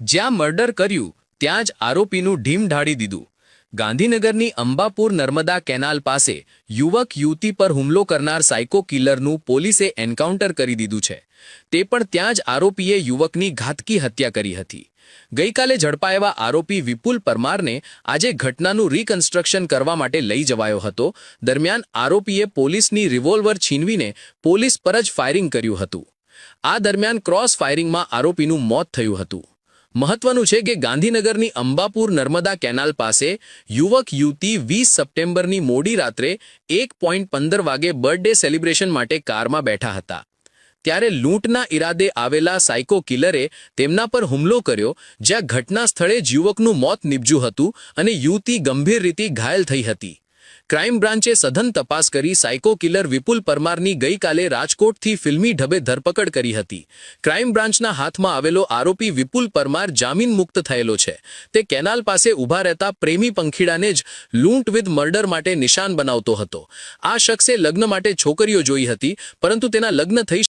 જ્યાં મર્ડર કર્યું, ત્યાં જ આરોપીનું ઢીમ ઢાળી દીધું. ગાંધીનગરની અંબાપુર નર્મદા કેનાલ પાસે યુવક યુવતી પર હુમલો કરનાર સાયકો કિલરનું પોલીસે એન્કાઉન્ટર કરી દીધું છે. તે પણ ત્યાં જ આરોપીએ યુવકની ઘાતકી હત્યા કરી હતી. ગઈકાલે ઝડપાયેલા આરોપી વિપુલ પરમારને આજે ઘટનાનું રિકન્સ્ટ્રક્શન કરવા માટે લઈ જવાયો હતો. દરમિયાન આરોપીએ પોલીસની રિવોલ્વર છીનવીને પોલીસ પર જ ફાયરિંગ કર્યું હતું. આ દરમિયાન ક્રોસ ફાયરિંગમાં આરોપીનું મોત થયું હતું. મહત્વનું છે કે ગાંધીનગરની અંબાપુર નર્મદા કેનાલ પાસે યુવક યુવતી વીસ સપ્ટેમ્બરની મોડી રાત્રે એક પોઈન્ટ પંદર વાગે બર્થડે સેલિબ્રેશન માટે કારમાં બેઠા હતા. ત્યારે લૂંટના ઈરાદે આવેલા સાયકો કિલરે તેમના પર હુમલો કર્યો, જ્યાં ઘટના સ્થળે જ યુવકનું મોત નીપજ્યું હતું અને યુવતી ગંભીર રીતે ઘાયલ થઈ હતી. ક્રાઇમ બ્રાન્ચે સઘન તપાસ કરી સાયકો કિલર વિપુલ પરમારની ગઈકાલે રાજકોટથી ફિલ્મી ઢબે ધરપકડ કરી હતી. ક્રાઇમ બ્રાન્ચના હાથમાં આવેલો આરોપી વિપુલ પરમાર જામીન મુક્ત થયેલો છે. તે કેનાલ પાસે ઊભા રહેતા પ્રેમી પંખીડાને જ લૂંટ વિથ મર્ડર માટે નિશાન બનાવતો હતો. આ શખ્સે લગ્ન માટે છોકરીઓ જોઈ હતી, પરંતુ તેના લગ્ન થઈ